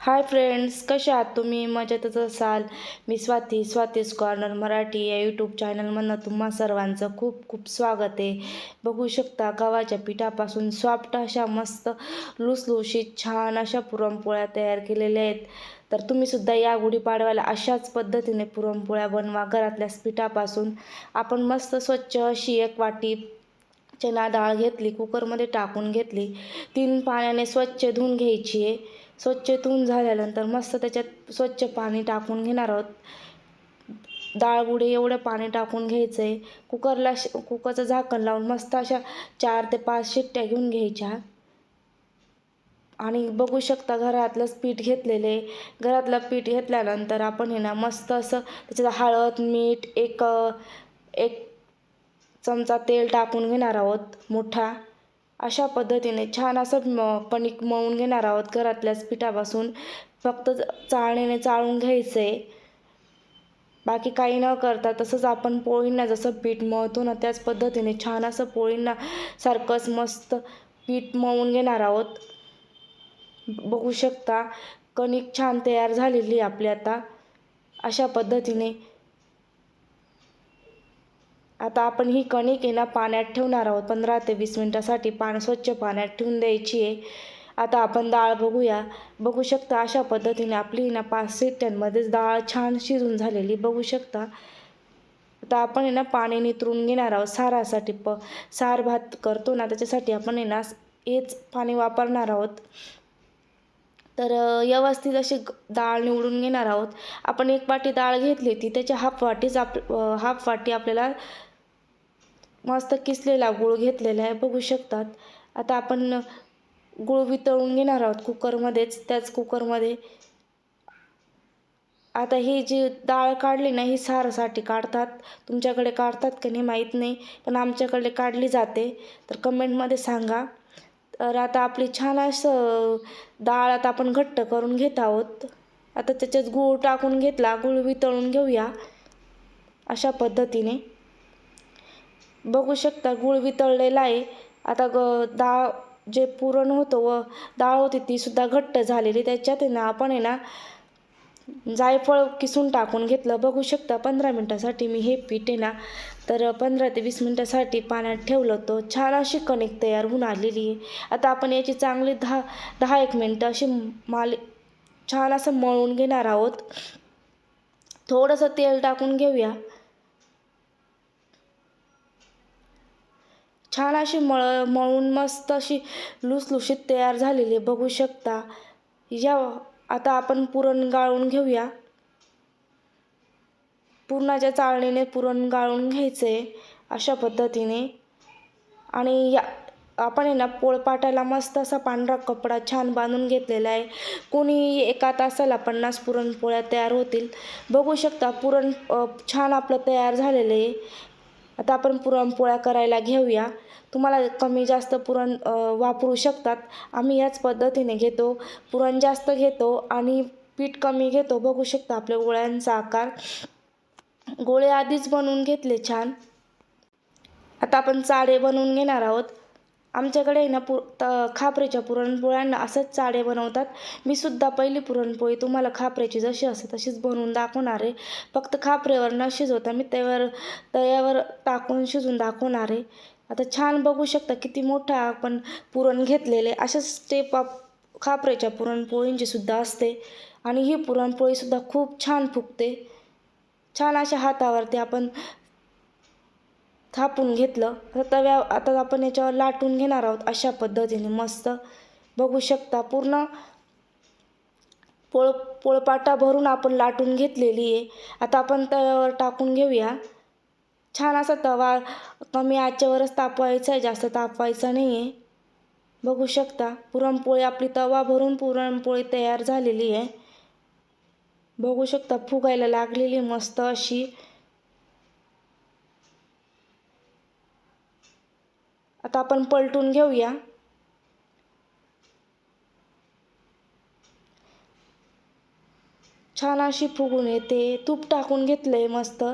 Hi friends कशा आहात तुम्ही? मजेतच असाल? मी स्वाती स्वातीस कॉर्नर मराठी या यूट्यूब चॅनलमधनं तुम्हा सर्वांचं खूप खूप स्वागत आहे. बघू शकता गव्हाच्या पिठापासून सॉफ्ट अशा मस्त लुसलुशीत छान अशा पुरणपोळ्या तयार केलेल्या आहेत. तर तुम्हीसुद्धा या गुढीपाडव्याला अशाच पद्धतीने पुरणपोळ्या बनवा. घरातल्या पिठापासून आपण मस्त स्वच्छ अशी एक वाटी चना डाळ घेतली कुकरमध्ये टाकून घेतली. तीन पाण्याने स्वच्छ धुवून घ्यायची आहे. स्वच्छ धुवून झाल्यानंतर मस्त त्याच्यात स्वच्छ पाणी टाकून घेणार आहोत. डाळबुडे एवढं पाणी टाकून घ्यायचं आहे कुकरला श कुकरचं झाकण लावून मस्त अशा चार ते पाच शिट्ट्या घेऊन घ्यायच्या. आणि बघू शकता घरातलंच पीठ घेतलेले. घरातलं पीठ घेतल्यानंतर आपण हे ना मस्त असं त्याच्यात हळद मीठ एक एक चमचा तेल टाकून घेणार आहोत मोठा. अशा पद्धतीने छान असं म कणिक मळून घेणार आहोत घरातल्याच पिठापासून. फक्त चाळणीने चाळून घ्यायचं. आहे बाकी काही न करता तसंच आपण पोळींना जसं पीठ मळतो ना त्याच पद्धतीने छान असं पोळींना सारखंच मस्त पीठ मळून घेणार आहोत. बघू शकता कणिक छान तयार झालेली आहे आपली आता. अशा पद्धतीने आता आपण ही कणिक आहे ना पाण्यात ठेवणार आहोत. पंधरा ते वीस मिनटासाठी पाणी स्वच्छ पाण्यात ठेवून द्यायची आहे. आता आपण डाळ बघूया. बघू शकता अशा पद्धतीने आपली ना पाच सिट्ट्यांमध्येच डाळ छान शिजून झालेली बघू शकता. आता आपण आहे ना पाणी नितरून घेणार आहोत. सारासाठी प सार भात करतो ना त्याच्यासाठी आपण आहे ना हेच पाणी वापरणार आहोत. तर व्यवस्थित अशी डाळ निवडून घेणार आहोत. आपण एक वाटी डाळ घेतली ती त्याच्या हाफ वाटीच आप हाफ वाटी आपल्याला मस्त किसलेला गूळ घेतलेला आहे बघू शकतात. आता आपण गूळ वितळून घेणार आहोत कुकरमध्येच त्याच कुकरमध्ये. आता ही जी डाळ काढली ना ही सारासाठी काढतात. तुमच्याकडे काढतात का नाही माहीत नाही पण आमच्याकडे काढली जाते. तर कमेंटमध्ये सांगा. तर आता आपली छान असं डाळ आता आपण घट्ट करून घेत आहोत. आता त्याच्यात गूळ टाकून घेतला गूळ वितळून घेऊया. अशा पद्धतीने. बघू शकता गूळ वितळलेला आहे. आता ग डाळ जे पुरण होतं व डाळ होती ती सुद्धा घट्ट झालेली. त्याच्यात आहे ना आपण आहे ना जायफळ किसून टाकून घेतलं. बघू शकता पंधरा मिनटासाठी मी हे पीठ आहे ना तर पंधरा ते वीस मिनटासाठी पाण्यात ठेवलं होतं. छान अशी कणिक तयार होऊन आलेली आहे. आता आपण याची चांगली दहा दहा एक मिनटं अशी माल छान असं मळून घेणार आहोत. थोडंसं तेल टाकून घेऊया. छान अशी मळ मळून मस्त अशी लुसलुशीत तयार झालेली आहे. बघू शकता. या आता आपण पुरण गाळून घेऊया. पुरणाच्या चाळणीने पुरण गाळून घ्यायचं आहे अशा पद्धतीने. आणि या आपण आहे ना पोळपाटाला मस्त असा पांढरा कपडा छान बांधून घेतलेला आहे. कोणी एका तासाला पन्नास पुरणपोळ्या तयार होतील. बघू शकता पुरण छान आपलं तयार झालेलं आहे. आता आपण पुरणपोळ्या करायला घेऊया. तुम्हाला कमी जास्त पुरण वापरू शकतात. आम्ही याच पद्धतीने घेतो. पुरण जास्त घेतो आणि पीठ कमी घेतो. बघू शकता आपल्या गोळ्यांचा आकार. गोळे आधीच बनवून घेतले छान. आता आपण चाडे बनवून घेणार आहोत. आमच्याकडे ना पु त खापरेच्या पुरणपोळ्यांना असंच चाडे बनवतात. मी सुद्धा पहिली पुरणपोळी तुम्हाला खापऱ्याची जशी असते तशीच बनवून दाखवणार आहे. फक्त खापरेवर न शिजवता मी त्यावर तव्यावर टाकून शिजून दाखवणार आहे. आता छान बघू शकता किती मोठा आपण पुरण घेतलेले अशाच स्टेप आप खापरेच्या पुरणपोळींची सुद्धा असते. आणि ही पुरणपोळीसुद्धा खूप छान फुगते. छान अशा हातावरती आपण थापून घेतलं. आता तव्या आता आपण याच्यावर लाटून घेणार आहोत अशा पद्धतीने मस्त. बघू शकता पूर्ण पोळ पोळपाटा भरून आपण लाटून घेतलेली आहे. आता आपण तव्यावर टाकून घेऊया. छान असा तवा कमी आचेवरच तापवायचा आहे. जास्त तापवायचा नाही आहे बघू शकता पुरणपोळी आपली तवा भरून पुरणपोळी तयार झालेली आहे. बघू शकता फुगायला लागलेली मस्त अशी. आता आपण पलटून घेऊया. छान अशी फुगून येते. तूप टाकून घेतलं आहे मस्त.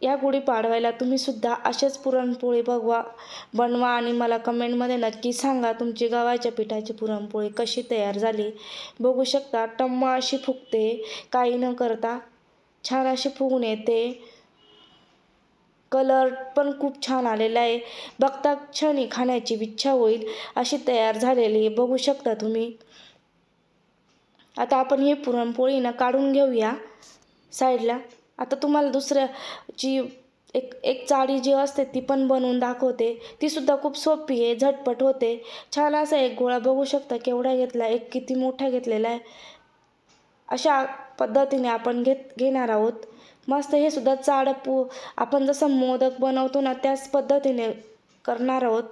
या गुढीपाडवायला तुम्ही सुद्धा असेच पुरणपोळी बघवा बनवा आणि मला कमेंटमध्ये नक्की सांगा तुमची गव्हाच्या पिठाची पुरणपोळी कशी तयार झाली. बघू शकता टम्म अशी फुगते काही न करता छान अशी फुगून येते. कलर पण खूप छान आलेला आहे. बघता क्षणी खाण्याची इच्छा होईल अशी तयार झालेली बघू शकता तुम्ही. आता आपण हे पुरणपोळी ना काढून घेऊया साईडला. आता तुम्हाला दुसऱ्याची एक एक चाळी जी असते ती पण बनवून दाखवते. तीसुद्धा खूप सोपी आहे झटपट होते. छान असा एक गोळा बघू शकता केवढा घेतला एक किती मोठा घेतलेला आहे. अशा पद्धतीने आपण घेत घेणार आहोत. मस्त हे सुद्धा चाड पू आपण जसं मोदक बनवतो ना त्याच पद्धतीने करणार आहोत.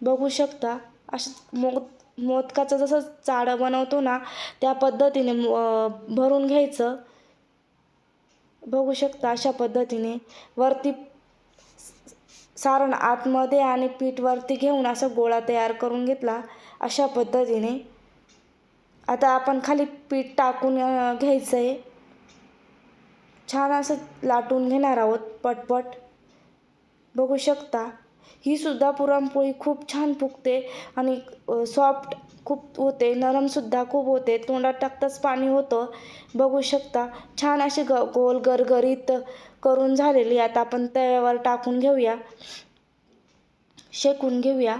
बघू शकता असं मोद मोदकाचं जसं चाडं बनवतो ना त्या पद्धतीने भरून घ्यायचं. बघू शकता अशा पद्धतीने. वरती सारण आतमध्ये आणि पीठ वरती घेऊन असा गोळा तयार करून घेतला अशा पद्धतीने. आता आपण खाली पीठ टाकून घ्यायचं आहे छान असं लाटून घेणार आहोत पटपट. बघू शकता ही सुद्धा पुरणपोळी खूप छान फुगते आणि सॉफ्ट खूप होते नरमसुद्धा खूप होते तोंडात टाकताच पाणी होतं. बघू शकता छान अशी ग गोल गरगरीत करून झालेली आता आपण तव्यावर टाकून घेऊया शेकून घेऊया.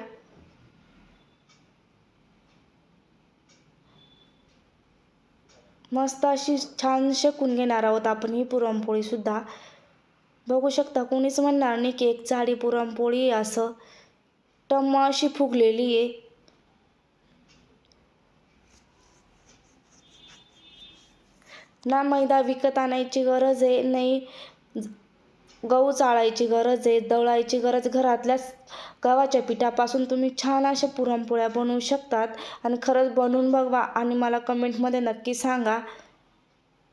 मस्त अशी छान शकून घेणार आहोत आपण ही पुरणपोळीसुद्धा बघू शकता कोणीच म्हणणार नाही की एक चाळी पुरणपोळी असं. टम्म अशी फुगलेली आहे. ना मैदा विकत आणायची गरज आहे नाही. गहू चाळायची गरज आहे दळायची गरज घरातल्याच गव्हाच्या पिठापासून तुम्ही छान अशा पुरणपोळ्या बनवू शकतात. आणि खरंच बनवून बघवा आणि मला कमेंटमध्ये नक्की सांगा.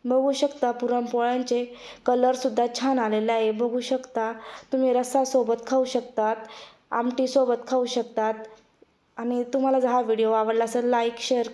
बघू शकता पुरणपोळ्यांचे कलरसुद्धा छान आलेला आहे. बघू शकता तुम्ही रस्सासोबत खाऊ शकतात आमटीसोबत खाऊ शकतात. आणि तुम्हाला जर हा व्हिडिओ आवडला असेल लाईक शेअर